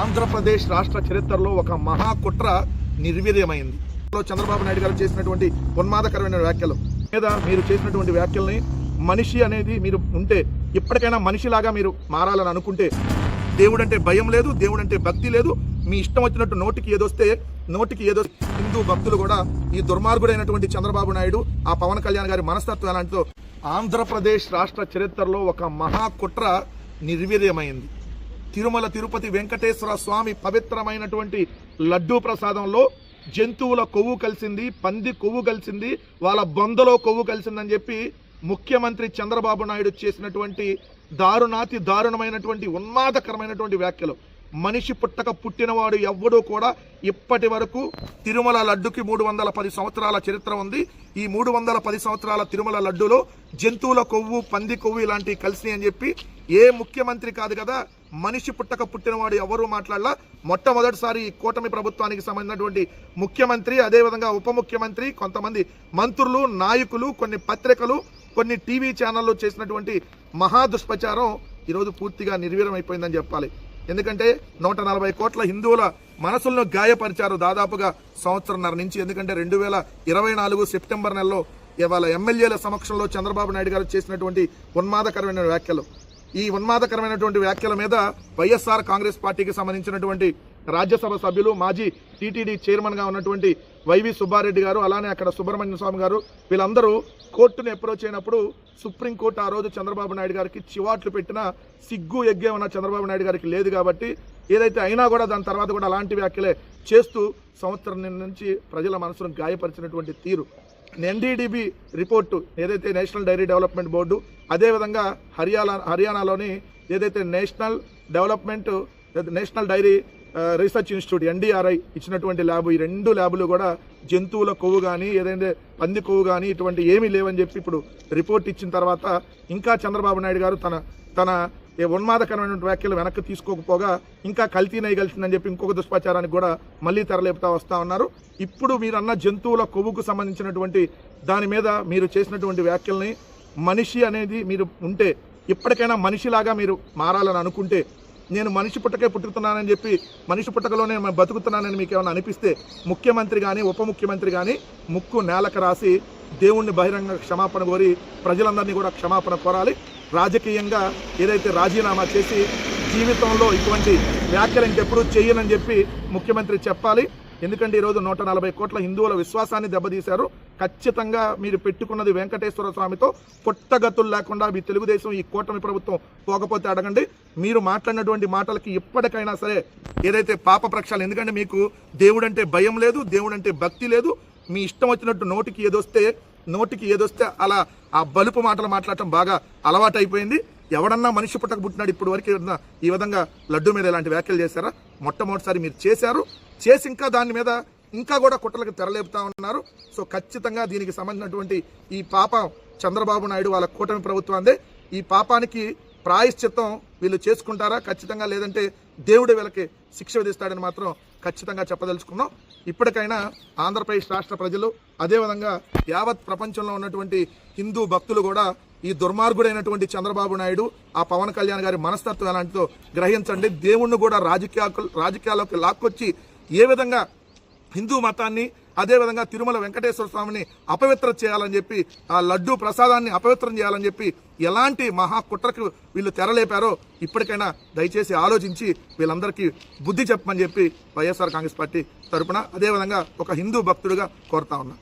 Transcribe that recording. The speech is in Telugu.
ఆంధ్రప్రదేశ్ రాష్ట్ర చరిత్రలో ఒక మహా కుట్ర నిర్వీర్యమైంది. చంద్రబాబు నాయుడు గారు చేసినటువంటి ఉన్మాదకరమైన వ్యాఖ్యలు. లేదా మీరు చేసినటువంటి వ్యాఖ్యల్ని మనిషి అనేది మీరు ఉంటే ఇప్పటికైనా మనిషిలాగా మీరు మారాలని అనుకుంటే దేవుడు అంటే భయం లేదు దేవుడు అంటే భక్తి లేదు మీ ఇష్టం వచ్చినట్టు నోటికి ఏదొస్తే నోటికి ఏదో హిందూ భక్తులు కూడా ఈ దుర్మార్గుడైనటువంటి చంద్రబాబు నాయుడు ఆ పవన్ కళ్యాణ్ గారి మనస్తత్వం ఎలాంటిదో ఆంధ్రప్రదేశ్ రాష్ట్ర చరిత్రలో ఒక మహా కుట్ర నిర్వీర్యమైంది. తిరుమల తిరుపతి వెంకటేశ్వర స్వామి పవిత్రమైనటువంటి లడ్డూ ప్రసాదంలో జంతువుల కొవ్వు కలిసింది పంది కొవ్వు కలిసింది వాళ్ళ బొందలో కొవ్వు కలిసిందని చెప్పి ముఖ్యమంత్రి చంద్రబాబు నాయుడు చేసినటువంటి దారుణాతి దారుణమైనటువంటి ఉన్మాదకరమైనటువంటి వ్యాఖ్యలు. మనిషి పుట్టక పుట్టినవాడు ఎవ్వడూ కూడా ఇప్పటి వరకు తిరుమల లడ్డుకి మూడు వందల పది సంవత్సరాల చరిత్ర ఉంది. ఈ మూడు వందల పది సంవత్సరాల తిరుమల లడ్డులో జంతువుల కొవ్వు పంది కొవ్వు ఇలాంటివి కలిసి అని చెప్పి ఏ ముఖ్యమంత్రి కాదు కదా మనిషి పుట్టక పుట్టినవాడు ఎవరు మాట్లాడలా? మొట్టమొదటిసారి ఈ కూటమి ప్రభుత్వానికి సంబంధించినటువంటి ముఖ్యమంత్రి అదేవిధంగా ఉప ముఖ్యమంత్రి కొంతమంది మంత్రులు నాయకులు కొన్ని పత్రికలు కొన్ని టీవీ ఛానళ్ళు చేసినటువంటి మహా దుష్ప్రచారం ఈరోజు పూర్తిగా నిర్వీర్యం అయిపోయిందని చెప్పాలి. ఎందుకంటే నూట నలభై కోట్ల హిందువుల మనసులను గాయపరిచారు దాదాపుగా సంవత్సరంన్నర నుంచి. ఎందుకంటే రెండు వేల ఇరవై నాలుగు సెప్టెంబర్ నెలలో ఇవాళ ఎమ్మెల్యేల సమక్షంలో చంద్రబాబు నాయుడు గారు చేసినటువంటి ఉన్మాదకరమైన వ్యాఖ్యలు. ఈ ఉన్మాదకరమైనటువంటి వ్యాఖ్యల మీద వైఎస్ఆర్ కాంగ్రెస్ పార్టీకి సంబంధించినటువంటి రాజ్యసభ సభ్యులు మాజీ టీటీడీ చైర్మన్గా ఉన్నటువంటి వైవి సుబ్బారెడ్డి గారు అలానే అక్కడ సుబ్రహ్మణ్య స్వామి గారు వీళ్ళందరూ కోర్టును అప్రోచ్ అయినప్పుడు సుప్రీంకోర్టు ఆ రోజు చంద్రబాబు నాయుడు గారికి చివాట్లు పెట్టిన సిగ్గు ఎగ్గే ఉన్న చంద్రబాబు నాయుడు గారికి లేదు కాబట్టి ఏదైతే అయినా కూడా దాని తర్వాత కూడా అలాంటి వ్యాఖ్యలే చేస్తూ సంవత్సరం నుంచి ప్రజల మనసును గాయపరిచినటువంటి తీరు. ఎన్డీడీబీ రిపోర్టు ఏదైతే నేషనల్ డైరీ డెవలప్మెంట్ బోర్డు అదేవిధంగా హర్యానా హర్యానాలోని ఏదైతే national development national dairy research institute NDRI ఇచ్చినటువంటి ల్యాబ్ ఈ రెండు ల్యాబులు కూడా జంతువుల కొవ్వు కానీ ఏదైతే పంది కొవ్వు కానీ ఇటువంటి ఏమీ లేవని చెప్పి ఇప్పుడు రిపోర్ట్ ఇచ్చిన తర్వాత ఇంకా చంద్రబాబు నాయుడు గారు తన తన ఏ ఉన్మాదకరమైనటువంటి వ్యాఖ్యలు వెనక్కి తీసుకోకపోగా ఇంకా కల్తీ నేయగలిసిందని చెప్పి ఇంకొక దుష్ప్రచారానికి కూడా మళ్ళీ తెరలేపుతా వస్తా ఉన్నారు. ఇప్పుడు మీరన్న జంతువుల కొవ్వుకు సంబంధించినటువంటి దాని మీద మీరు చేసినటువంటి వ్యాఖ్యల్ని మనిషి అనేది మీరు ఉంటే ఇప్పటికైనా మనిషిలాగా మీరు మారాలని అనుకుంటే నేను మనిషి పుట్టకే పుట్టుతున్నానని చెప్పి మనిషి పుట్టకలోనే బతుకుతున్నానని మీకు ఏమైనా అనిపిస్తే ముఖ్యమంత్రి కానీ ఉప ముఖ్యమంత్రి కానీ ముక్కు నేలకు రాసి దేవుణ్ణి బహిరంగ క్షమాపణ కోరి ప్రజలందరినీ కూడా క్షమాపణ కోరాలి. రాజకీయంగా ఏదైతే రాజీనామా చేసి జీవితంలో ఇటువంటి వ్యాఖ్యలు ఇంకెప్పుడు చేయనని చెప్పి ముఖ్యమంత్రి చెప్పాలి. ఎందుకంటే ఈరోజు నూట నలభై కోట్ల హిందువుల విశ్వాసాన్ని దెబ్బతీశారు. ఖచ్చితంగా మీరు పెట్టుకున్నది వెంకటేశ్వర స్వామితో పుట్టగతులు లేకుండా మీ తెలుగుదేశం ఈ కూటమి ప్రభుత్వం పోకపోతే అడగండి. మీరు మాట్లాడినటువంటి మాటలకి ఇప్పటికైనా సరే ఏదైతే పాప ప్రక్షాళన ఎందుకంటే మీకు దేవుడంటే భయం లేదు దేవుడంటే భక్తి లేదు మీ ఇష్టం వచ్చినట్టు నోటికి ఏదొస్తే నోటికి ఏదొస్తే అలా ఆ బలుపు మాటలు మాట్లాడటం బాగా అలవాటైపోయింది. ఎవడన్నా మనిషి పుట్టక పుట్టినాడు ఇప్పుడు వరకు ఈ విధంగా లడ్డు మీద ఇలాంటి వ్యాఖ్యలు చేశారా? మొట్టమొదటిసారి మీరు చేశారు. చేసి ఇంకా దాని మీద ఇంకా కూడా కుట్రలకు తెరలేపుతా ఉన్నారు. సో ఖచ్చితంగా దీనికి సంబంధించినటువంటి ఈ పాపం చంద్రబాబు నాయుడు వాళ్ళ కూటమి ప్రభుత్వాందే ఈ పాపానికి ప్రాయశ్చిత్తం వీళ్ళు చేసుకుంటారా? ఖచ్చితంగా లేదంటే దేవుడు వీళ్ళకి శిక్ష విధిస్తాడని మాత్రం ఖచ్చితంగా చెప్పదలుచుకున్నాం. ఇప్పటికైనా ఆంధ్రప్రదేశ్ రాష్ట్ర ప్రజలు అదేవిధంగా యావత్ ప్రపంచంలో ఉన్నటువంటి హిందూ భక్తులు కూడా ఈ దుర్మార్గుడైనటువంటి చంద్రబాబు నాయుడు ఆ పవన్ కళ్యాణ్ గారి మనస్తత్వం ఎలాంటిదో గ్రహించండి. దేవుణ్ణి కూడా రాజకీయ రాజకీయాల్లోకి లాక్కొచ్చి ఏ విధంగా హిందూ మతాన్ని అదేవిధంగా తిరుమల వెంకటేశ్వర స్వామిని అపవిత్ర చేయాలని చెప్పి ఆ లడ్డూ ప్రసాదాన్ని అపవిత్రం చేయాలని చెప్పి ఎలాంటి మహా కుట్రకు వీళ్ళు తెరలేపారో ఇప్పటికైనా దయచేసి ఆలోచించి వీళ్ళందరికీ బుద్ధి చెప్పమని చెప్పి వైఎస్ఆర్ కాంగ్రెస్ పార్టీ తరపున అదేవిధంగా ఒక హిందూ భక్తుడిగా కోరుతా ఉన్నా.